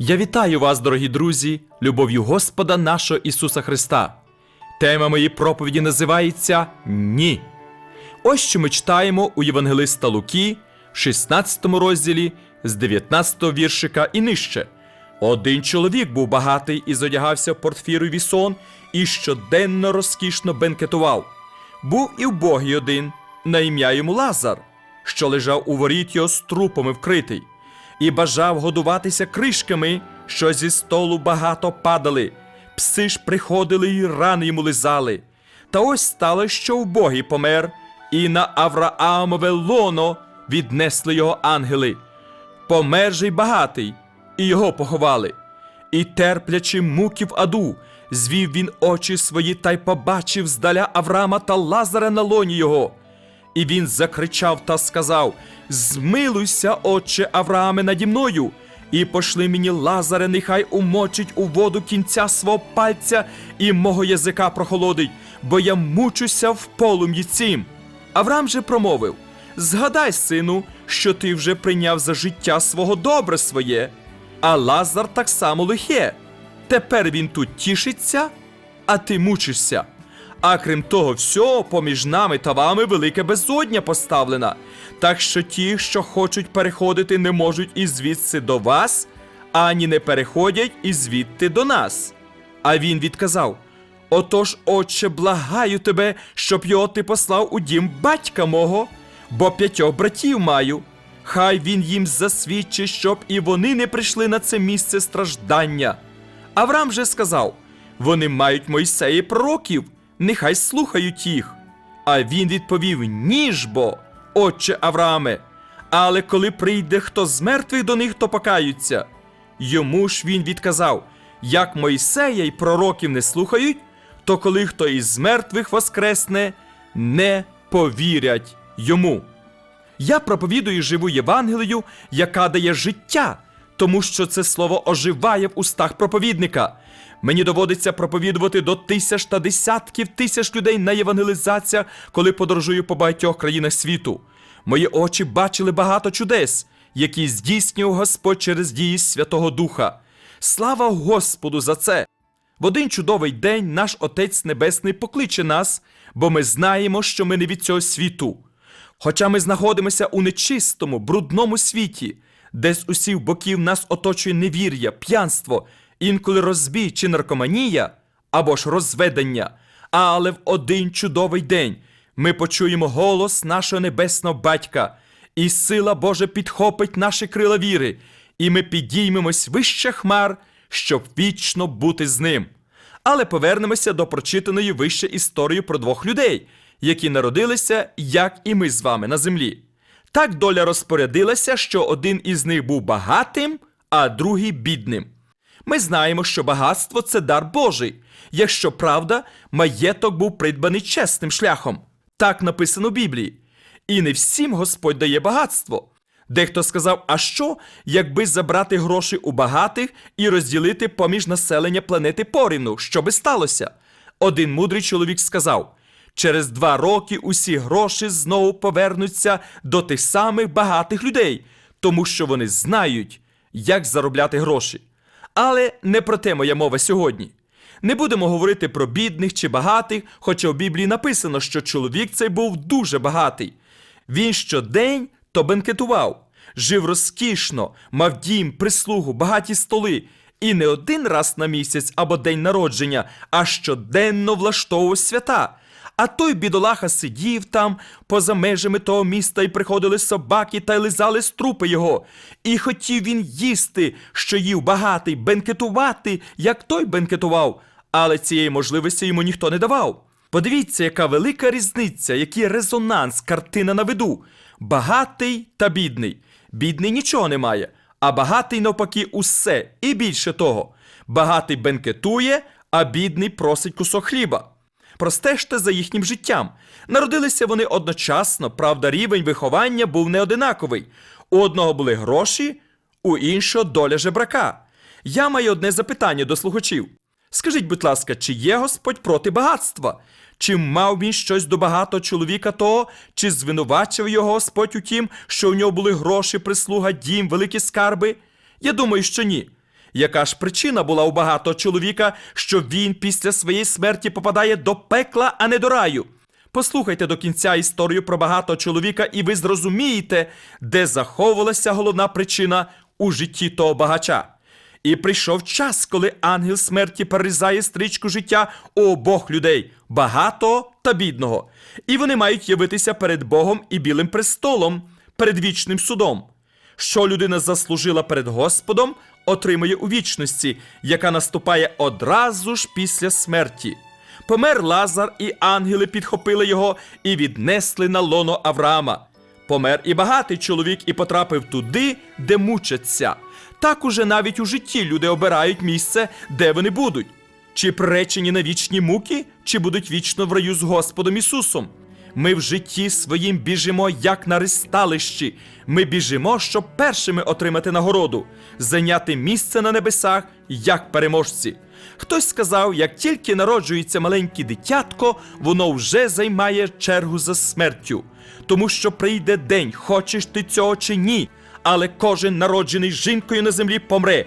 Я вітаю вас, дорогі друзі, любов'ю Господа нашого Ісуса Христа. Тема моєї проповіді називається Ні. Ось що ми читаємо у Євангелиста Луки, 16 розділі з 19 віршика і нижче. Один чоловік був багатий і зодягався в портфіру вісон і щоденно розкішно бенкетував. Був і вбогий один, на ім'я йому Лазар, що лежав у воріт його з трупами вкритий, і бажав годуватися кришками, що зі столу багато падали. Пси ж приходили і рани йому лизали. Та ось стало, що вбогий помер, і на Авраамове лоно віднесли його ангели. Помер же й багатий, і його поховали. І терплячи муки в аду, звів він очі свої та й побачив здаля Авраама та Лазаря на лоні його. І він закричав та сказав: Змилуйся, отче Аврааме, наді мною, і пошли мені Лазаря, нехай умочить у воду кінця свого пальця і мого язика прохолодить, бо я мучуся в полум'ї цім. Авраам же промовив: Згадай, сину, що ти вже прийняв за життя свого добре своє, а Лазар так само лихе. Тепер він тут тішиться, а ти мучишся. А крім того всього, поміж нами та вами велике безодня поставлена. Так що ті, що хочуть переходити, не можуть і звідси до вас, ані не переходять і звідти до нас. А він відказав: Отож, отче, благаю тебе, щоб його ти послав у дім батька мого, бо п'ятьох братів маю. Хай він їм засвідчить, щоб і вони не прийшли на це місце страждання. Авраам же сказав: Вони мають Мойсея і пророків, нехай слухають їх. А він відповів: Ні ж бо, отче Аврааме. Але коли прийде хто з мертвих до них, то покаються. Йому ж він відказав: як Мойсея й пророків не слухають, то коли хто із мертвих воскресне, не повірять йому. Я проповідую живу Євангелію, яка дає життя, тому що це слово оживає в устах проповідника. Мені доводиться проповідувати до тисяч та десятків тисяч людей на євангелізаціях, коли подорожую по багатьох країнах світу. Мої очі бачили багато чудес, які здійснював Господь через дії Святого Духа. Слава Господу за це! В один чудовий день наш Отець Небесний покличе нас, бо ми знаємо, що ми не від цього світу. Хоча ми знаходимося у нечистому, брудному світі, де з усіх боків нас оточує невір'я, п'янство, інколи розбій чи наркоманія або ж розведення. Але в один чудовий день ми почуємо голос нашого небесного батька, і сила Божа підхопить наші крила віри, і ми підіймемось вище хмар, щоб вічно бути з ним. Але повернемося до прочитаної вище історії про двох людей, які народилися, як і ми з вами на землі. Так доля розпорядилася, що один із них був багатим, а другий бідним. Ми знаємо, що багатство це дар Божий, якщо правда, маєток був придбаний чесним шляхом. Так написано в Біблії. І не всім Господь дає багатство. Дехто сказав, а що, якби забрати гроші у багатих і розділити поміж населення планети порівну, що би сталося? Один мудрий чоловік сказав: через два роки усі гроші знову повернуться до тих самих багатих людей, тому що вони знають, як заробляти гроші. Але не про те моя мова сьогодні. Не будемо говорити про бідних чи багатих, хоча в Біблії написано, що чоловік цей був дуже багатий. Він щодень то бенкетував, жив розкішно, мав дім, прислугу, багаті столи, і не один раз на місяць або день народження, а щоденно влаштовував свята. А той бідолаха сидів там поза межами того міста, і приходили собаки та й лизали струпи його. І хотів він їсти, що їв багатий, бенкетувати, як той бенкетував, але цієї можливості йому ніхто не давав. Подивіться, яка велика різниця, який резонанс, картина на виду. Багатий та бідний. Бідний нічого не має, а багатий навпаки усе. І більше того, багатий бенкетує, а бідний просить кусок хліба. Простежте за їхнім життям. Народилися вони одночасно, правда, рівень виховання був не одинаковий. У одного були гроші, у іншого доля жебрака. Я маю одне запитання до слухачів. Скажіть, будь ласка, чи є Господь проти багатства? Чи мав він щось до багатого чоловіка того, чи звинувачив його Господь у тім, що у нього були гроші, прислуга, дім, великі скарби? Я думаю, що ні. Яка ж причина була у багатого чоловіка, що він після своєї смерті попадає до пекла, а не до раю? Послухайте до кінця історію про багатого чоловіка, і ви зрозумієте, де заховувалася головна причина у житті того багача. І прийшов час, коли ангел смерті перерізає стрічку життя у обох людей багатого та бідного. І вони мають явитися перед Богом і білим престолом, перед вічним судом. Що людина заслужила перед Господом, отримує у вічності, яка наступає одразу ж після смерті. Помер Лазар, і ангели підхопили його і віднесли на лоно Авраама. Помер і багатий чоловік і потрапив туди, де мучаться. Так уже навіть у житті люди обирають місце, де вони будуть. Чи приречені на вічні муки, чи будуть вічно в раю з Господом Ісусом. Ми в житті своїм біжимо, як на ристалищі. Ми біжимо, щоб першими отримати нагороду, зайняти місце на небесах як переможці. Хтось сказав, як тільки народжується маленьке дитятко, воно вже займає чергу за смертю. Тому що прийде день, хочеш ти цього чи ні, але кожен народжений жінкою на землі помре.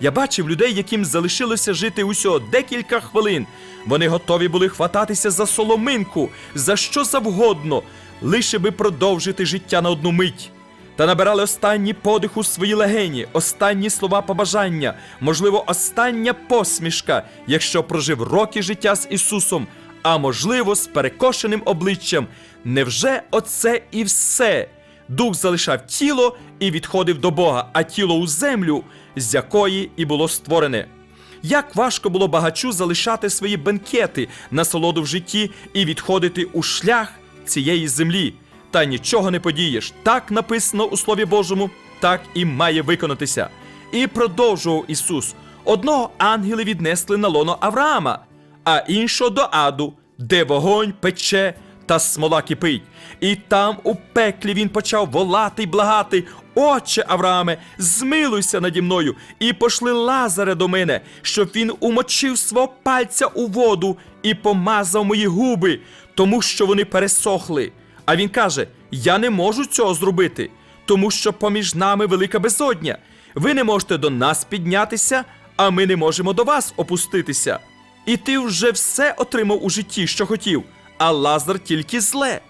Я бачив людей, яким залишилося жити усього декілька хвилин. Вони готові були хвататися за соломинку, за що завгодно, лише би продовжити життя на одну мить. Та набирали останній подих у свої легені, останні слова побажання, можливо, остання посмішка, якщо прожив роки життя з Ісусом, а можливо, з перекошеним обличчям. Невже оце і все? Дух залишав тіло і відходив до Бога, а тіло у землю, з якої і було створене. Як важко було багачу залишати свої бенкети, насолоду в житті і відходити у шлях цієї землі. Та нічого не подієш. Так написано у Слові Божому, так і має виконатися. І продовжував Ісус. Одного ангели віднесли на лоно Авраама, а іншого до аду, де вогонь пече та смола кипить. І там у пеклі він почав волати й благати. Отче Аврааме, змилуйся наді мною і пошли Лазаря до мене, щоб він умочив свого пальця у воду і помазав мої губи, тому що вони пересохли. А він каже: Я не можу цього зробити, тому що поміж нами велика безодня. Ви не можете до нас піднятися, а ми не можемо до вас опуститися. І ти вже все отримав у житті, що хотів, а Лазар тільки зле.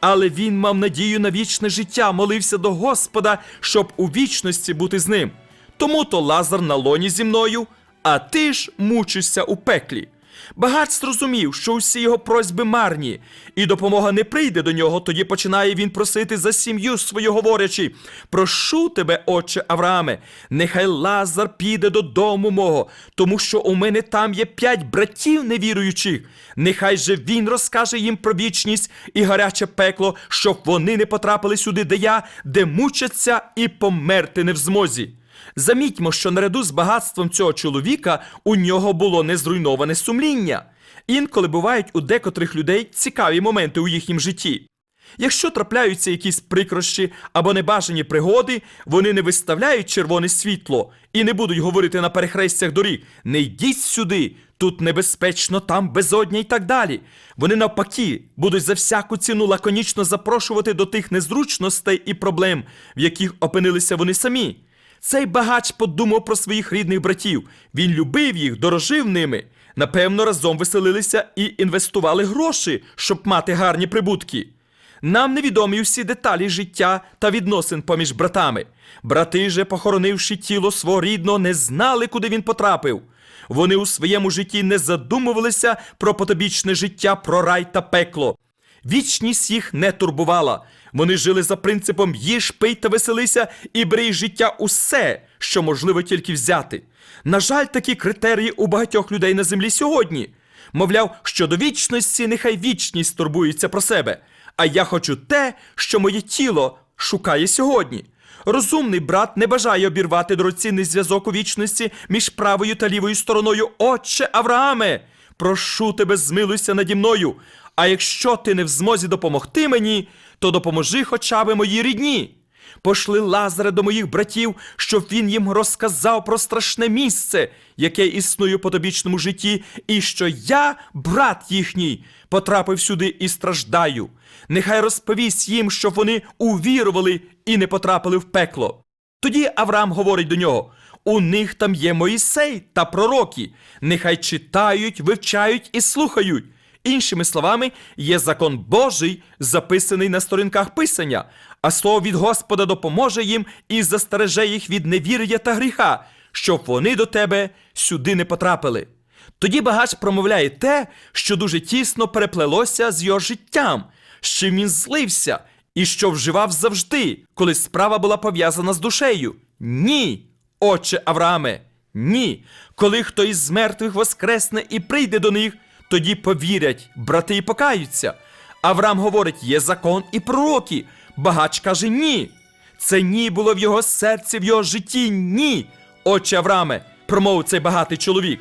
Але він мав надію на вічне життя, молився до Господа, щоб у вічності бути з ним. Тому то Лазар на лоні зі мною, а ти ж мучишся у пеклі. Багач зрозумів, що усі його просьби марні, і допомога не прийде до нього. Тоді починає він просити за сім'ю свою, говорячи: Прошу тебе, отче Аврааме, нехай Лазар піде додому мого, тому що у мене там є п'ять братів невіруючих. Нехай же він розкаже їм про вічність і гаряче пекло, щоб вони не потрапили сюди, де я, де мучаться і померти не в змозі. Замітьмо, що наряду з багатством цього чоловіка у нього було незруйноване сумління. Інколи бувають у декотрих людей цікаві моменти у їхнім житті. Якщо трапляються якісь прикрощі або небажані пригоди, вони не виставляють червоне світло і не будуть говорити на перехрестях доріг не йдіть сюди, тут небезпечно, там безодня і так далі. Вони навпаки будуть за всяку ціну лаконічно запрошувати до тих незручностей і проблем, в яких опинилися вони самі. Цей багач подумав про своїх рідних братів. Він любив їх, дорожив ними. Напевно, разом веселилися і інвестували гроші, щоб мати гарні прибутки. Нам невідомі всі деталі життя та відносин поміж братами. Брати же, похоронивши тіло свого рідного, не знали, куди він потрапив. Вони у своєму житті не задумувалися про потобічне життя, про рай та пекло. Вічність їх не турбувала. Вони жили за принципом їж, пий та веселися і бери із життя усе, що можливо тільки взяти. На жаль, такі критерії у багатьох людей на землі сьогодні. Мовляв, що до вічності нехай вічність турбується про себе, а я хочу те, що моє тіло шукає сьогодні. Розумний брат не бажає обірвати дорогоцінний зв'язок у вічності між правою та лівою стороною. Отче Аврааме, прошу тебе, змилуйся наді мною. А якщо ти не в змозі допомогти мені, то допоможи хоча б моїй рідні. Пошли Лазаря до моїх братів, щоб він їм розказав про страшне місце, яке існує у подобічному житті, і що я, брат їхній, потрапив сюди і страждаю. Нехай розповість їм, щоб вони увірували і не потрапили в пекло. Тоді Авраам говорить до нього: У них там є Моїсей та пророки. Нехай читають, вивчають і слухають. Іншими словами, є закон Божий, записаний на сторінках Писання, а слово від Господа допоможе їм і застереже їх від невір'я та гріха, щоб вони до тебе сюди не потрапили. Тоді багач промовляє те, що дуже тісно переплелося з його життям, з чим він злився і що вживав завжди, коли справа була пов'язана з душею. Ні, отче Аврааме, ні. Коли хто із мертвих воскресне і прийде до них, тоді повірять, брати і покаються. Авраам говорить, є закон і пророки. Багач каже ні. Це ні було в його серці, в його житті. Ні. Отче Аврааме, промовив цей багатий чоловік.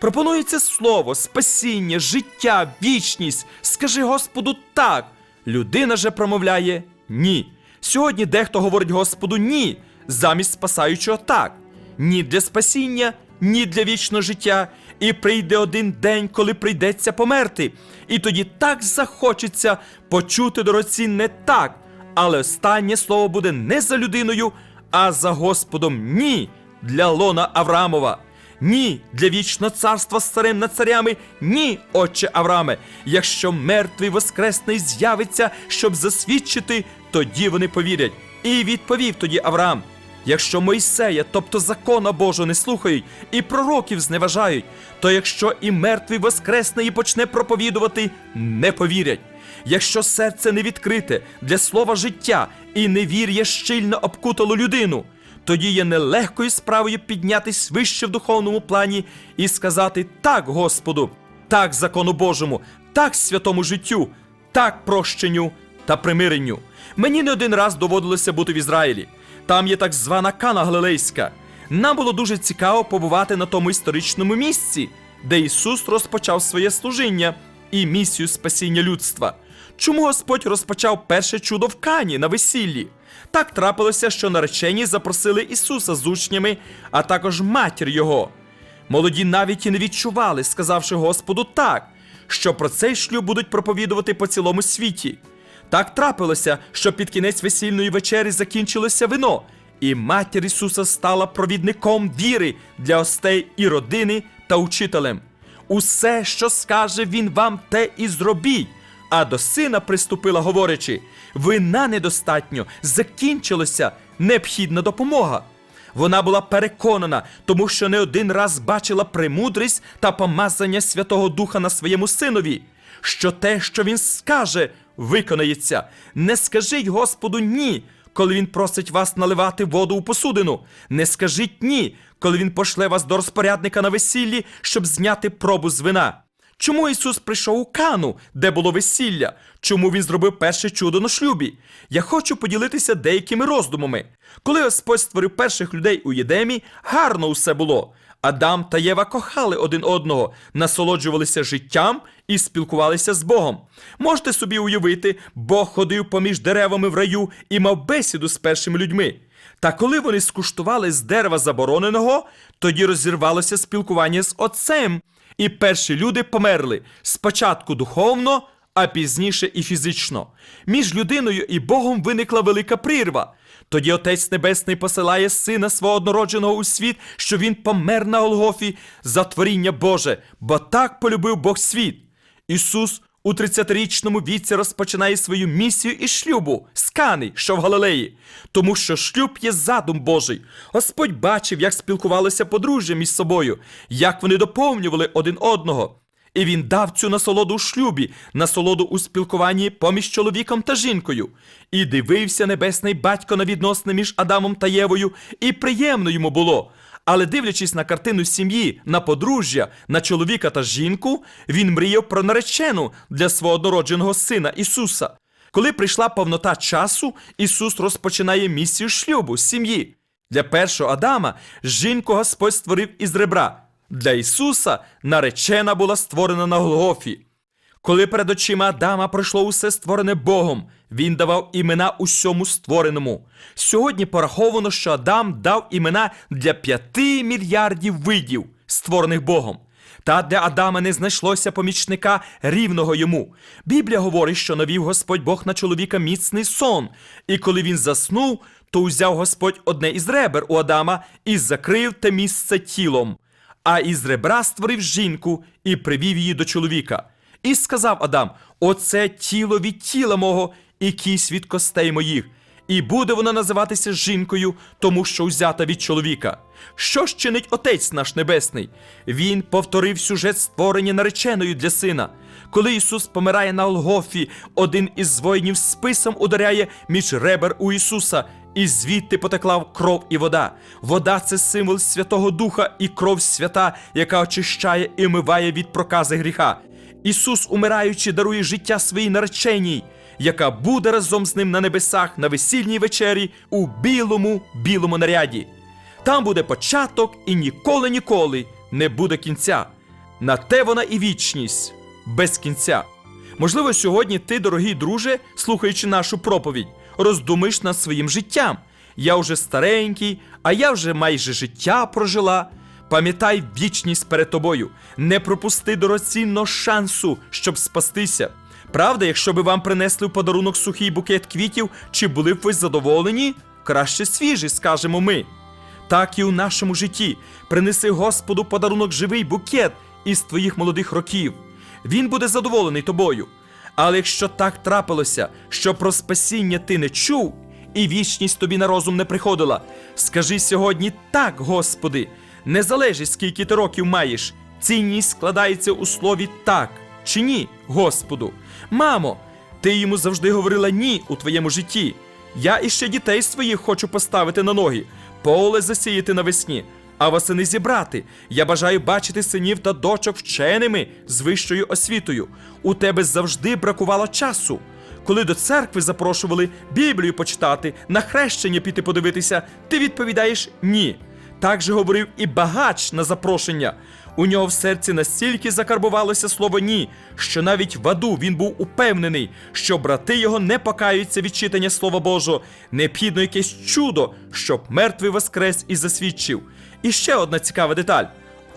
Пропонується слово, спасіння, життя, вічність. Скажи Господу так. Людина же промовляє ні. Сьогодні дехто говорить Господу ні, замість спасаючого так. Ні для спасіння, ні для вічного життя. І прийде один день, коли прийдеться померти. І тоді так захочеться почути дорогоцінне так. Але останнє слово буде не за людиною, а за Господом ні для лона Авраамова. Ні, для вічного царства з царем над царями, ні, отче Аврааме. Якщо мертвий воскресний з'явиться, щоб засвідчити, тоді вони повірять. І відповів тоді Авраам: якщо Мойсея, тобто закона Божого, не слухають і пророків зневажають, то якщо і мертвий воскресне і почне проповідувати, не повірять. Якщо серце не відкрите для слова життя і невір'я щільно обкутало людину, тоді є нелегкою справою піднятись вище в духовному плані і сказати так Господу, так закону Божому, так святому життю, так прощенню та примиренню. Мені не один раз доводилося бути в Ізраїлі. Там є так звана Кана Галилейська. Нам було дуже цікаво побувати на тому історичному місці, де Ісус розпочав своє служіння і місію спасіння людства. Чому Господь розпочав перше чудо в Кані на весіллі? Так трапилося, що наречені запросили Ісуса з учнями, а також матір Його. Молоді навіть і не відчували, сказавши Господу так, що про цей шлюб будуть проповідувати по цілому світі. Так трапилося, що під кінець весільної вечері закінчилося вино, і матір Ісуса стала провідником віри для остей і родини та учителем. Усе, що скаже Він вам, те і зробіть. А до сина приступила, говорячи: вина недостатньо, закінчилося, необхідна допомога. Вона була переконана, тому що не один раз бачила премудрість та помазання Святого Духа на своєму синові, що те, що він скаже, виконається. Не скажіть Господу ні, коли він просить вас наливати воду у посудину. Не скажіть ні, коли він пошле вас до розпорядника на весіллі, щоб зняти пробу з вина. Чому Ісус прийшов у Кану, де було весілля? Чому Він зробив перше чудо на шлюбі? Я хочу поділитися деякими роздумами. Коли Господь створив перших людей у Єдемі, гарно усе було. Адам та Єва кохали один одного, насолоджувалися життям і спілкувалися з Богом. Можете собі уявити, Бог ходив поміж деревами в раю і мав бесіду з першими людьми. Та коли вони скуштували з дерева забороненого, тоді розірвалося спілкування з Отцем. І перші люди померли спочатку духовно, а пізніше і фізично. Між людиною і Богом виникла велика прірва. Тоді Отець Небесний посилає сина свого однородженого у світ, що він помер на Голгофі за творіння Боже, бо так полюбив Бог світ. Ісус у 30-річному віці розпочинає свою місію із шлюбу, з Кани, що в Галилеї, тому що шлюб є задум Божий. Господь бачив, як спілкувалося подружжя між собою, як вони доповнювали один одного. І він дав цю насолоду у шлюбі, насолоду у спілкуванні поміж чоловіком та жінкою. І дивився небесний батько на відносини між Адамом та Євою, і приємно йому було. Але дивлячись на картину сім'ї, на подружжя, на чоловіка та жінку, він мріяв про наречену для свого однородженого сина Ісуса. Коли прийшла повнота часу, Ісус розпочинає місію шлюбу, сім'ї. Для першого Адама жінку Господь створив із ребра. Для Ісуса наречена була створена на Голгофі. Коли перед очима Адама пройшло усе створене Богом, він давав імена усьому створеному. Сьогодні пораховано, що Адам дав імена для п'яти мільярдів видів, створених Богом. Та для Адама не знайшлося помічника рівного йому. Біблія говорить, що навів Господь Бог на чоловіка міцний сон, і коли він заснув, то узяв Господь одне із ребер у Адама і закрив те місце тілом, а із ребра створив жінку і привів її до чоловіка. І сказав Адам: Оце тіло від тіла мого і кість від костей моїх. І буде вона називатися жінкою, тому що узята від чоловіка. Що ж чинить Отець наш Небесний? Він повторив сюжет створення нареченою для сина. Коли Ісус помирає на Олгофі, один із воїнів списом ударяє між ребер у Ісуса, і звідти потекла кров і вода. Вода це символ Святого Духа і кров свята, яка очищає і омиває від прокази гріха. Ісус, умираючи, дарує життя своїй нареченій, яка буде разом з ним на небесах на весільній вечері у білому білому наряді. Там буде початок і ніколи ніколи не буде кінця. На те вона і вічність без кінця. Можливо, сьогодні ти, дорогий друже, слухаючи нашу проповідь, роздумиш над своїм життям. Я вже старенький, а я вже майже життя прожила. Пам'ятай вічність перед тобою, не пропусти дорогоцінного шансу, щоб спастися. Правда, якщо би вам принесли в подарунок сухий букет квітів, чи були б ви задоволені? Краще свіжий, скажемо ми. Так і у нашому житті принеси Господу подарунок живий букет із твоїх молодих років. Він буде задоволений тобою. Але якщо так трапилося, що про спасіння ти не чув, і вічність тобі на розум не приходила, скажи сьогодні так, Господи, не залежить, скільки ти років маєш. Цінність складається у слові так чи ні, Господу. Мамо, ти йому завжди говорила ні у твоєму житті. Я іще дітей своїх хочу поставити на ноги, поле засіяти навесні, а восени зібрати. Я бажаю бачити синів та дочок вченими з вищою освітою. У тебе завжди бракувало часу. Коли до церкви запрошували Біблію почитати, на хрещення піти подивитися, ти відповідаєш ні. Так же говорив і багач на запрошення. У нього в серці настільки закарбувалося слово ні, що навіть в аду він був упевнений, що брати його не покаються від читання Слова Божого. Необхідно якесь чудо, щоб мертвий воскрес і засвідчив. І ще одна цікава деталь: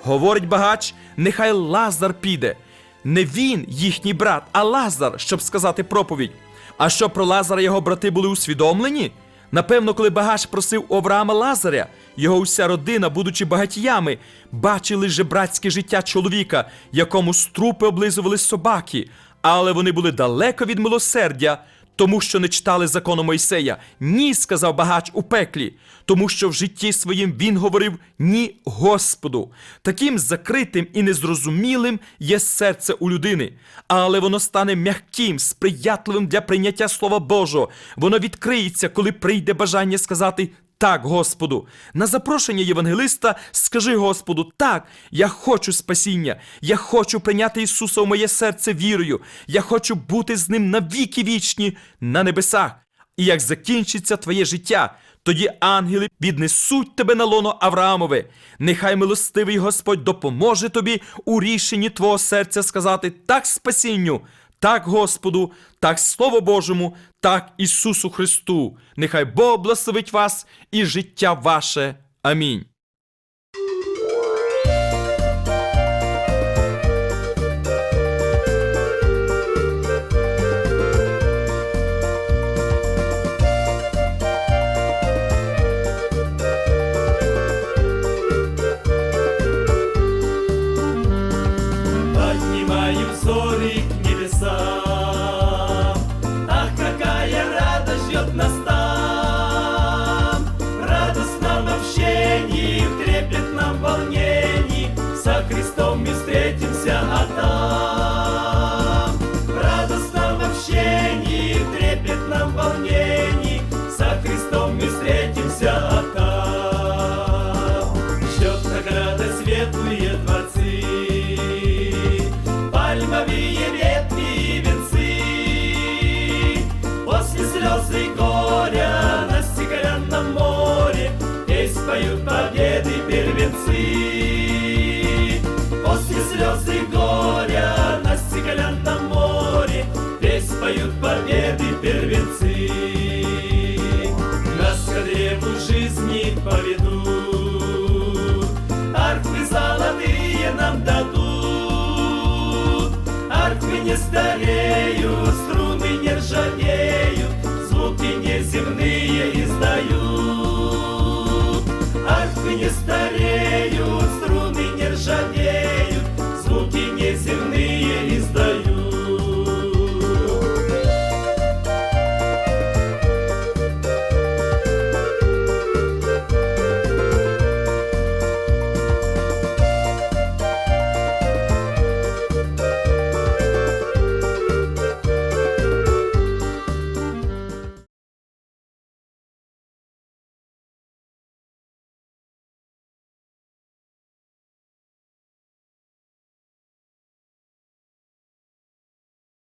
говорить багач, нехай Лазар піде. Не він, їхній брат, а Лазар, щоб сказати проповідь. А що про Лазара його брати були усвідомлені? Напевно, коли багач просив у Авраама Лазаря, його уся родина, будучи багатіями, бачили жебрацьке життя чоловіка, якому струпи облизували собаки, але вони були далеко від милосердя, тому що не читали закону Мойсея. Ні, сказав багач у пеклі, тому що в житті своїм він говорив ні Господу. Таким закритим і незрозумілим є серце у людини, але воно стане м'яким, сприятливим для прийняття Слова Божого. Воно відкриється, коли прийде бажання сказати. Так, Господу, на запрошення Євангелиста скажи Господу, так, я хочу спасіння, я хочу прийняти Ісуса в моє серце вірою, я хочу бути з Ним на віки вічні на небесах. І як закінчиться твоє життя, тоді ангели віднесуть тебе на лоно Авраамове. Нехай милостивий Господь допоможе тобі у рішенні твого серця сказати так спасінню, так Господу, так Слову Божому, так Ісусу Христу. Нехай Бог благословить вас і життя ваше. Амінь. земли. После слез и горя на стеклянном море Весь поют победы первенцы. Нас к древу жизни поведут, Арфы золотые нам дадут. Арфы не стареют, струны не ржавеют, Звуки неземные издают. Арфы не стареют,